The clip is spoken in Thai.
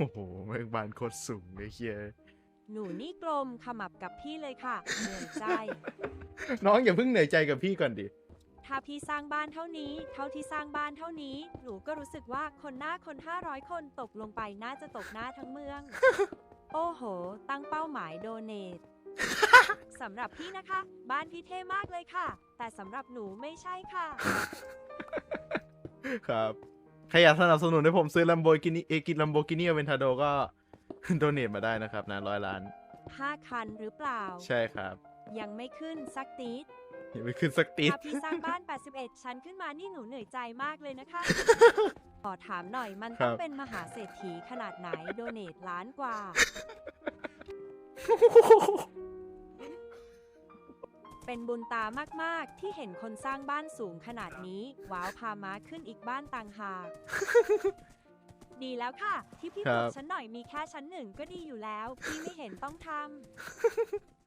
โอ้โหแม่งบานโคตรสูงเลยเฮียหนูนี่กลมขมับกับพี่เลยค่ะ เหนื่อยใจ น้องอย่าเพิ่งเหนื่อยใจกับพี่ก่อนดิ ถ้าพี่สร้างบ้านเท่านี้ เท่าที่สร้างบ้านเท่านี้ หนูก็รู้สึกว่าคนหน้าคน 500 คนตกลงไปน่าจะตกหน้าทั้งเมือง โอ้โห ตั้งเป้าหมายโดเนทสำหรับพี่นะคะ บ้านพี่เท่มากเลยค่ะ แต่สำหรับหนูไม่ใช่ค่ะ ครับ ใครอยากสนับสนุนให้ผมซื้อ Lamborghini เอกิน Lamborghini Aventador ก็ โดเนทมาได้นะครับนะร้อยล้าน5คันหรือเปล่า ใช่ครับยังไม่ขึ้นสักตีดอย่าไปขึ้นสักติด ถ้าพี่สร้างบ้าน 81 ชั้นขึ้นมานี่หนูเหนื่อยใจมากเลยนะคะ ขอถามหน่อยมันต้องเป็นมหาเศรษฐีขนาดไหนโดเนทล้านกว่า เป็นบุญตามากๆ ที่เห็นคนสร้างบ้านสูงขนาดนี้ ว้าวพาม้าขึ้นอีกบ้านต่างหาก ดีแล้วค่ะ ที่พี่ครับบอกฉันหน่อยมีแค่ชั้นหนึ่งก็ดีอยู่แล้ว พี่ไม่เห็นต้องทำ